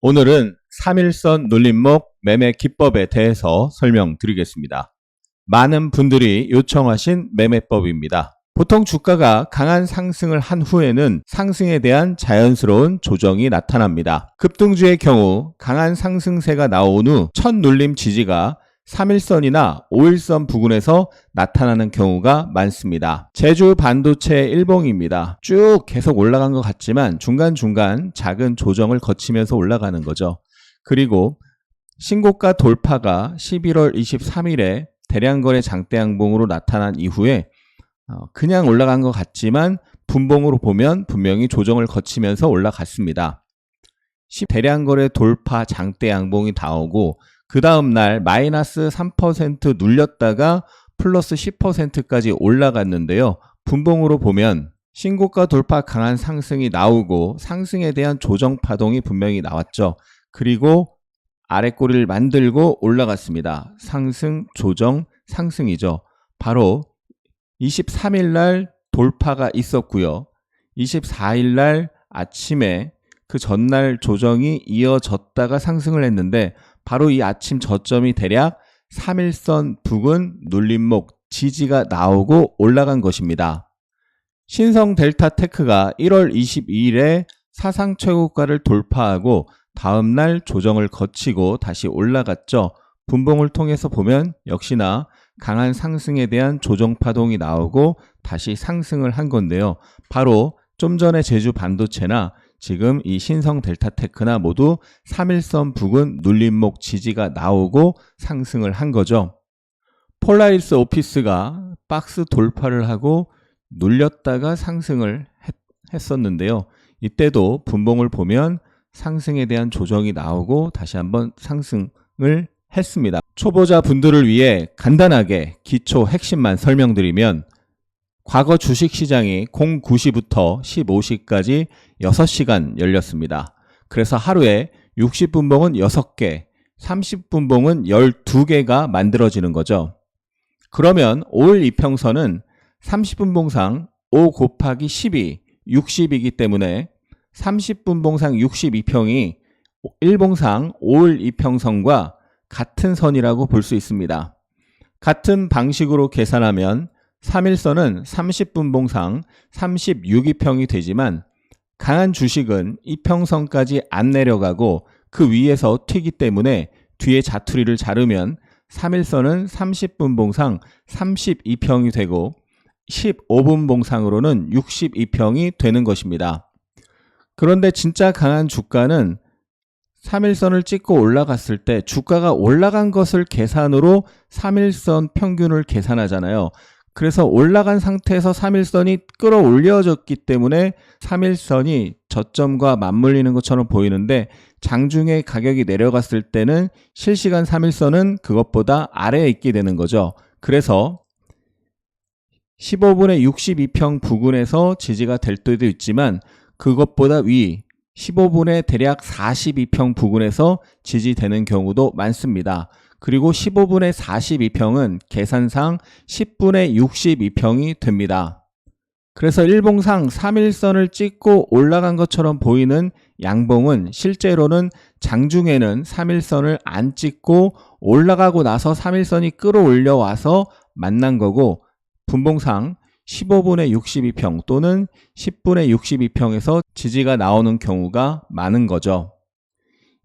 오늘은 3일선 눌림목 매매 기법에 대해서 설명드리겠습니다. 많은 분들이 요청하신 매매법입니다. 보통 주가가 강한 상승을 한 후에는 상승에 대한 자연스러운 조정이 나타납니다. 급등주의 경우 강한 상승세가 나온 후 첫 눌림 지지가 3일선이나 5일선 부근에서 나타나는 경우가 많습니다. 제주 반도체 일봉입니다. 쭉 계속 올라간 것 같지만 중간중간 작은 조정을 거치면서 올라가는 거죠. 그리고 신고가 돌파가 11월 23일에 대량거래 장대양봉으로 나타난 이후에 어, 그냥 올라간 것 같지만 분봉으로 보면 분명히 조정을 거치면서 올라갔습니다. 10 대량거래 돌파 장대 양봉이 나오고 그 다음 날 마이너스 3% 눌렸다가 플러스 10%까지 올라갔는데요. 분봉으로 보면 신고가 돌파 강한 상승이 나오고 상승에 대한 조정 파동이 분명히 나왔죠. 그리고 아래 꼬리를 만들고 올라갔습니다. 상승, 조정, 상승이죠. 바로 23일 날 돌파가 있었고요. 24일 날 아침에 그 전날 조정이 이어졌다가 상승을 했는데 바로 이 아침 저점이 대략 3일선 부근 눌림목 지지가 나오고 올라간 것입니다. 신성 델타 테크가 1월 22일에 사상 최고가를 돌파하고 다음날 조정을 거치고 다시 올라갔죠. 분봉을 통해서 보면 역시나 강한 상승에 대한 조정 파동이 나오고 다시 상승을 한 건데요. 바로 좀 전에 제주 반도체나 지금 이 신성 델타테크나 모두 3일선 부근 눌림목 지지가 나오고 상승을 한 거죠. 폴라리스 오피스가 박스 돌파를 하고 눌렸다가 상승을 했, 었는데요 이때도 분봉을 보면 상승에 대한 조정이 나오고 다시 한번 상승을 했습니다. 초보자 분들을 위해 간단하게 기초 핵심만 설명드리면 과거 주식시장이 09시부터 15시까지 6시간 열렸습니다. 그래서 하루에 60분봉은 6개, 30분봉은 12개가 만들어지는 거죠. 그러면 5일 이평선은 30분봉상 5 곱하기 10이 60이기 때문에 30분봉상 62평이 1봉상 5일 이평선과 같은 선이라고 볼 수 있습니다. 같은 방식으로 계산하면 3일선은 30분봉상 36이평이 되지만 강한 주식은 이평선까지 안 내려가고 그 위에서 튀기 때문에 뒤에 자투리를 자르면 3일선은 30분봉상 32평이 되고 15분봉상으로는 62평이 되는 것입니다. 그런데 진짜 강한 주가는 3일선을 찍고 올라갔을 때 주가가 올라간 것을 계산으로 3일선 평균을 계산하잖아요. 그래서 올라간 상태에서 3일선이 끌어올려졌기 때문에 3일선이 저점과 맞물리는 것처럼 보이는데 장중에 가격이 내려갔을 때는 실시간 3일선은 그것보다 아래에 있게 되는 거죠. 그래서 15분의 62평 부근에서 지지가 될 때도 있지만 그것보다 위 15분의 대략 42평 부근에서 지지되는 경우도 많습니다. 그리고 15분의 42평은 계산상 10분의 62평이 됩니다. 그래서 일봉상 3일선을 찍고 올라간 것처럼 보이는 양봉은 실제로는 장중에는 3일선을 안 찍고 올라가고 나서 3일선이 끌어올려 와서 만난 거고 분봉상 15분의 62평 또는 10분의 62평에서 지지가 나오는 경우가 많은 거죠.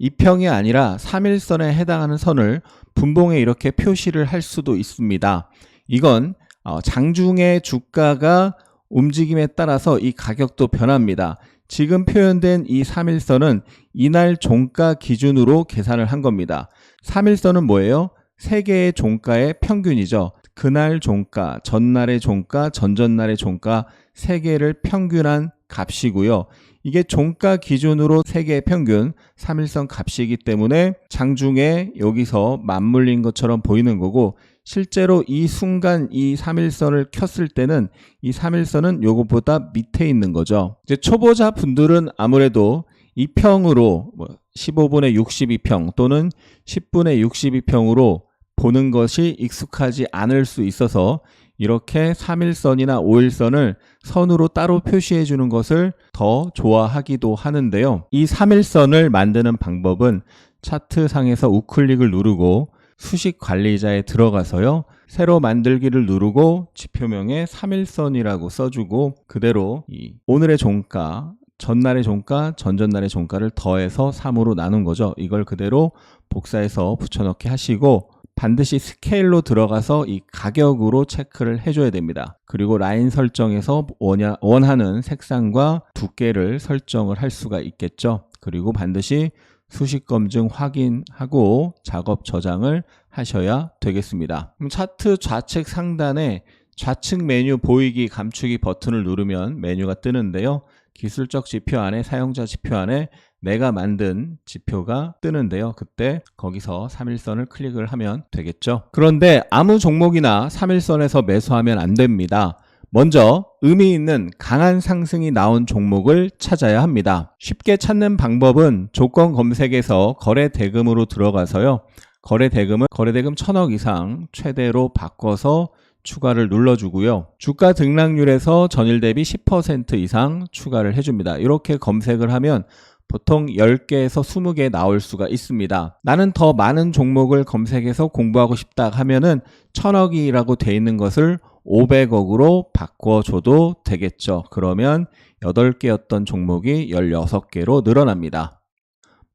2평이 아니라 3일선에 해당하는 선을 분봉에 이렇게 표시를 할 수도 있습니다. 이건 어, 장중의 주가가 움직임에 따라서 이 가격도 변합니다. 지금 표현된 이 3일선은 이날 종가 기준으로 계산을 한 겁니다. 3일선은 뭐예요? 세 개의 종가의 평균이죠. 그날 종가, 전날의 종가, 전전날의 종가 세 개를 평균한 값이고요. 이게 종가 기준으로 세개의 평균 3일선 값이기 때문에 장중에 여기서 맞물린 것처럼 보이는 거고 실제로 이 순간 이 3일선을 켰을 때는 이 3일선은 요것보다 밑에 있는 거죠. 이제 초보자 분들은 아무래도 2평으로 뭐 15분의 62평 또는 10분의 62평으로 보는 것이 익숙하지 않을 수 있어서 이렇게 3일선이나 5일선을 선으로 따로 표시해 주는 것을 더 좋아하기도 하는데요. 이 3일선을 만드는 방법은 차트상에서 우클릭을 누르고 수식 관리자에 들어가서요. 새로 만들기를 누르고 지표명에 3일선이라고 써주고 그대로 이 오늘의 종가, 전날의 종가, 전전날의 종가를 더해서 3으로 나눈 거죠. 이걸 그대로 복사해서 붙여넣기 하시고 반드시 스케일로 들어가서 이 가격으로 체크를 해줘야 됩니다. 그리고 라인 설정에서 원하, 원하는 색상과 두께를 설정을 할 수가 있겠죠. 그리고 반드시 수식 검증 확인하고 작업 저장을 하셔야 되겠습니다. 그럼 차트 좌측 상단에 좌측 메뉴 보이기 감추기 버튼을 누르면 메뉴가 뜨는데요. 기술적 지표 안에 사용자 지표 안에 내가 만든 지표가 뜨는데요. 그때 거기서 3일선을 클릭을 하면 되겠죠. 그런데 아무 종목이나 3일선에서 매수하면 안 됩니다. 먼저 의미 있는 강한 상승이 나온 종목을 찾아야 합니다. 쉽게 찾는 방법은 조건 검색에서 거래 대금으로 들어가서요. 거래 대금을 거래 대금 1000억 이상 최대로 바꿔서 추가를 눌러주고요. 주가 등락률에서 전일 대비 10% 이상 추가를 해줍니다. 이렇게 검색을 하면 보통 10개에서 20개 나올 수가 있습니다. 나는 더 많은 종목을 검색해서 공부하고 싶다 하면은 1000억이라고 돼 있는 것을 500억으로 바꿔줘도 되겠죠. 그러면 8개였던 종목이 16개로 늘어납니다.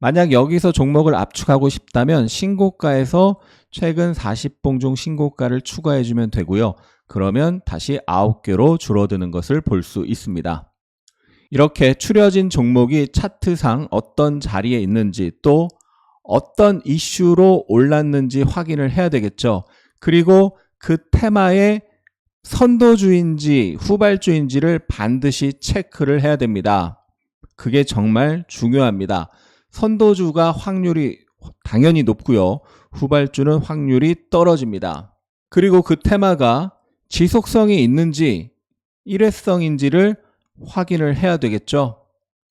만약 여기서 종목을 압축하고 싶다면 신고가에서 최근 40봉 중 신고가를 추가해주면 되고요. 그러면 다시 9개로 줄어드는 것을 볼 수 있습니다. 이렇게 추려진 종목이 차트상 어떤 자리에 있는지 또 어떤 이슈로 올랐는지 확인을 해야 되겠죠. 그리고 그 테마의 선도주인지 후발주인지를 반드시 체크를 해야 됩니다. 그게 정말 중요합니다. 선도주가 확률이 당연히 높고요. 후발주는 확률이 떨어집니다. 그리고 그 테마가 지속성이 있는지 일회성인지를 확인을 해야 되겠죠.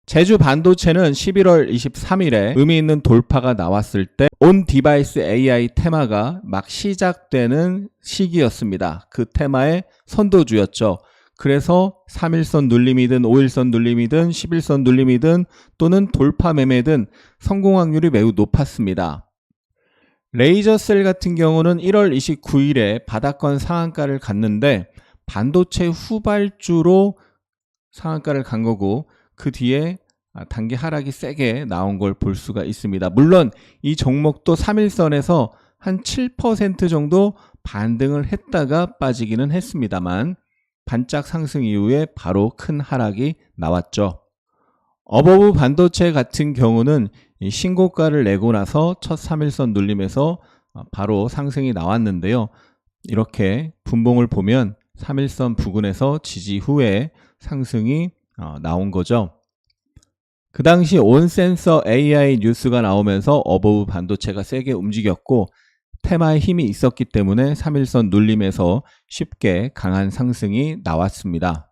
제주 반도체는 11월 23일에 의미 있는 돌파가 나왔을 때 온 디바이스 AI 테마가 막 시작되는 시기였습니다. 그 테마의 선도주였죠. 그래서 3일선 눌림이든 5일선 눌림이든 11선 눌림이든 또는 돌파 매매든 성공 확률이 매우 높았습니다. 레이저셀 같은 경우는 1월 29일에 바닥권 상한가를 갔는데 반도체 후발주로 상한가를 간 거고 그 뒤에 아, 단기 하락이 세게 나온 걸 볼 수가 있습니다. 물론 이 종목도 3일선에서 한 7% 정도 반등을 했다가 빠지기는 했습니다만 반짝 상승 이후에 바로 큰 하락이 나왔죠. 어버브 반도체 같은 경우는 신고가를 내고 나서 첫 3일선 눌림에서 어, 바로 상승이 나왔는데요. 이렇게 분봉을 보면 3일선 부근에서 지지 후에 상승이 어, 나온 거죠. 그 당시 온센서 AI 뉴스가 나오면서 어버브 반도체가 세게 움직였고 테마에 힘이 있었기 때문에 3일선 눌림에서 쉽게 강한 상승이 나왔습니다.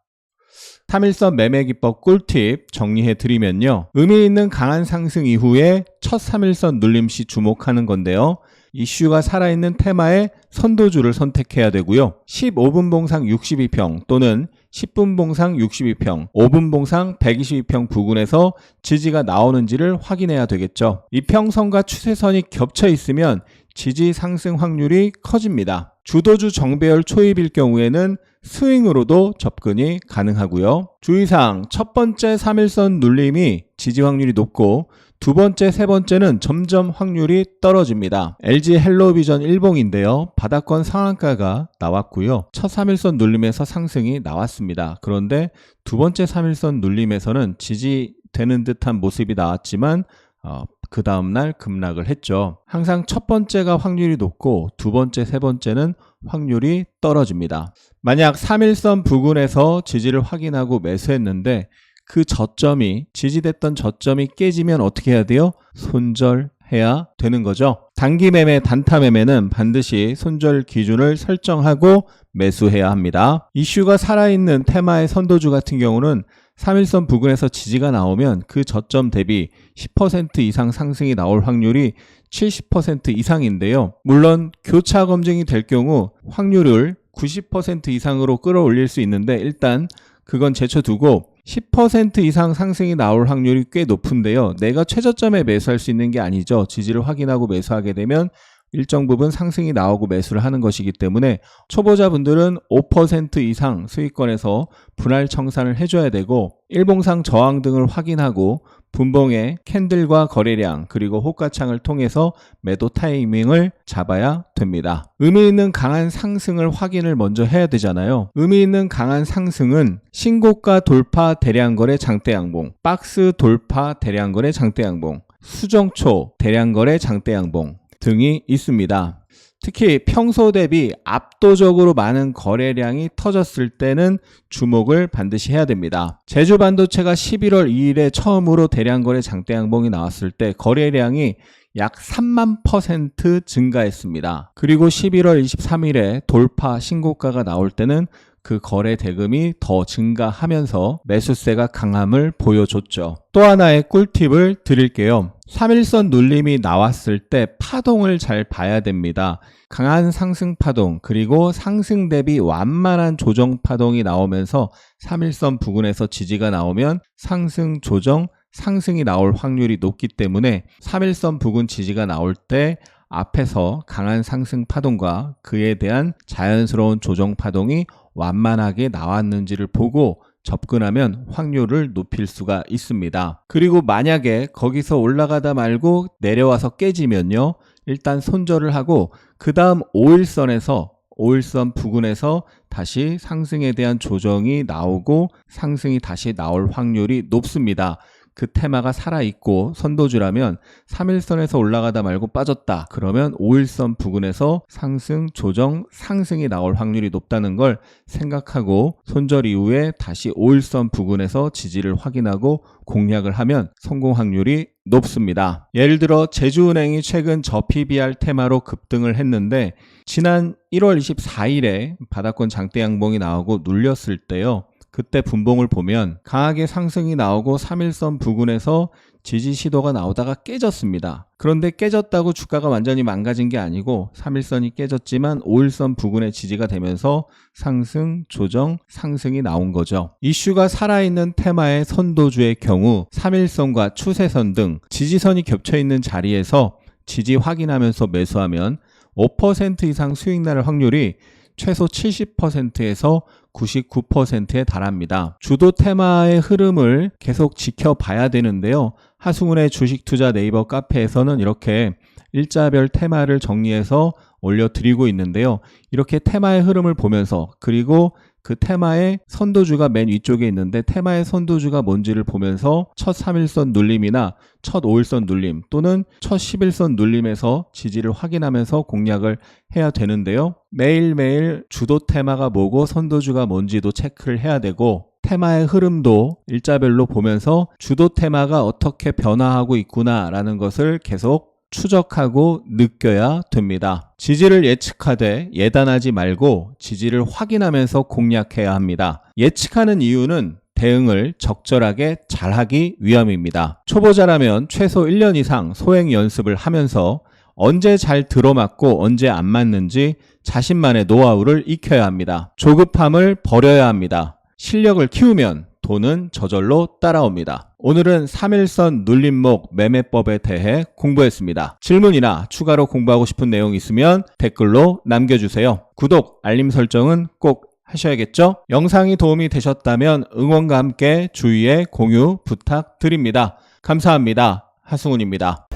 3일선 매매 기법 꿀팁 정리해 드리면요. 의미 있는 강한 상승 이후에 첫 3일선 눌림 시 주목하는 건데요. 이슈가 살아있는 테마의 선도주를 선택해야 되고요. 15분 봉상 62평 또는 10분 봉상 62평, 5분 봉상 122평 부근에서 지지가 나오는지를 확인해야 되겠죠. 이평선과 추세선이 겹쳐 있으면 지지 상승 확률이 커집니다. 주도주 정배열 초입일 경우에는 스윙으로도 접근이 가능하고요. 주의사항 첫 번째 3일선 눌림이 지지 확률이 높고 두 번째, 세 번째는 점점 확률이 떨어집니다. LG 헬로비전 일봉인데요. 바닥권 상한가가 나왔고요. 첫 3일선 눌림에서 상승이 나왔습니다. 그런데 두 번째 3일선 눌림에서는 지지되는 듯한 모습이 나왔지만 어, 그 다음날 급락을 했죠. 항상 첫 번째가 확률이 높고 두 번째, 세 번째는 확률이 떨어집니다. 만약 3일선 부근에서 지지를 확인하고 매수했는데 그 저점이 지지됐던 저점이 깨지면 어떻게 해야 돼요? 손절해야 되는 거죠. 단기 매매, 단타 매매는 반드시 손절 기준을 설정하고 매수해야 합니다. 이슈가 살아있는 테마의 선도주 같은 경우는 3일선 부근에서 지지가 나오면 그 저점 대비 10% 이상 상승이 나올 확률이 70% 이상인데요. 물론 교차 검증이 될 경우 확률을 90% 이상으로 끌어올릴 수 있는데 일단 그건 제쳐두고 10% 이상 상승이 나올 확률이 꽤 높은데요. 내가 최저점에 매수할 수 있는 게 아니죠. 지지를 확인하고 매수하게 되면 일정 부분 상승이 나오고 매수를 하는 것이기 때문에 초보자분들은 5% 이상 수익권에서 분할 청산을 해줘야 되고 일봉상 저항 등을 확인하고 분봉의 캔들과 거래량 그리고 호가창을 통해서 매도 타이밍을 잡아야 됩니다. 의미 있는 강한 상승을 확인을 먼저 해야 되잖아요. 의미 있는 강한 상승은 신고가 돌파 대량거래 장대 양봉, 박스 돌파 대량거래 장대 양봉, 수정초 대량거래 장대 양봉 등이 있습니다. 특히 평소 대비 압도적으로 많은 거래량이 터졌을 때는 주목을 반드시 해야 됩니다. 제주 반도체가 11월 2일에 처음으로 대량 거래 장대 양봉이 나왔을 때 거래량이 약 3만 퍼센트 증가했습니다. 그리고 11월 23일에 돌파 신고가가 나올 때는 그 거래 대금이 더 증가하면서 매수세가 강함을 보여줬죠. 또 하나의 꿀팁을 드릴게요. 3일선 눌림이 나왔을 때 파동을 잘 봐야 됩니다. 강한 상승 파동, 그리고 상승 대비 완만한 조정 파동이 나오면서 3일선 부근에서 지지가 나오면 상승 조정, 상승이 나올 확률이 높기 때문에 3일선 부근 지지가 나올 때 앞에서 강한 상승 파동과 그에 대한 자연스러운 조정 파동이 완만하게 나왔는지를 보고 접근하면 확률을 높일 수가 있습니다. 그리고 만약에 거기서 올라가다 말고 내려와서 깨지면요. 일단 손절을 하고 그 다음 5일선에서 5일선 부근에서 다시 상승에 대한 조정이 나오고 상승이 다시 나올 확률이 높습니다. 그 테마가 살아있고 선도주라면 3일선에서 올라가다 말고 빠졌다. 그러면 5일선 부근에서 상승, 조정, 상승이 나올 확률이 높다는 걸 생각하고 손절 이후에 다시 5일선 부근에서 지지를 확인하고 공략을 하면 성공 확률이 높습니다. 예를 들어 제주은행이 최근 저PBR 테마로 급등을 했는데 지난 1월 24일에 바닥권 장대 양봉이 나오고 눌렸을 때요. 그때 분봉을 보면 강하게 상승이 나오고 3일선 부근에서 지지 시도가 나오다가 깨졌습니다. 그런데 깨졌다고 주가가 완전히 망가진 게 아니고 3일선이 깨졌지만 5일선 부근에 지지가 되면서 상승, 조정, 상승이 나온 거죠. 이슈가 살아있는 테마의 선도주의 경우 3일선과 추세선 등 지지선이 겹쳐 있는 자리에서 지지 확인하면서 매수하면 5% 이상 수익 날 확률이 최소 70%에서 99%에 달합니다. 주도 테마의 흐름을 계속 지켜봐야 되는데요. 하승운의 주식 투자 네이버 카페에서는 이렇게 일자별 테마를 정리해서 올려드리고 있는데요. 이렇게 테마의 흐름을 보면서 그리고 그 테마의 선도주가 맨 위쪽에 있는데 테마의 선도주가 뭔지를 보면서 첫 3일선 눌림이나 첫 5일선 눌림 또는 첫 11선 눌림에서 지지를 확인하면서 공략을 해야 되는데요. 매일매일 주도 테마가 뭐고 선도주가 뭔지도 체크를 해야 되고 테마의 흐름도 일자별로 보면서 주도 테마가 어떻게 변화하고 있구나라는 것을 계속 추적하고 느껴야 됩니다. 지지를 예측하되 예단하지 말고 지지를 확인하면서 공략해야 합니다. 예측하는 이유는 대응을 적절하게 잘하기 위함입니다. 초보자라면 최소 1년 이상 소행 연습을 하면서 언제 잘 들어맞고 언제 안 맞는지 자신만의 노하우를 익혀야 합니다. 조급함을 버려야 합니다. 실력을 키우면 돈은 저절로 따라옵니다. 오늘은 3일선 눌림목 매매법에 대해 공부했습니다. 질문이나 추가로 공부하고 싶은 내용 있으면 댓글로 남겨주세요. 구독, 알림 설정은 꼭 하셔야겠죠? 영상이 도움이 되셨다면 응원과 함께 주위에 공유 부탁드립니다. 감사합니다. 하승훈입니다.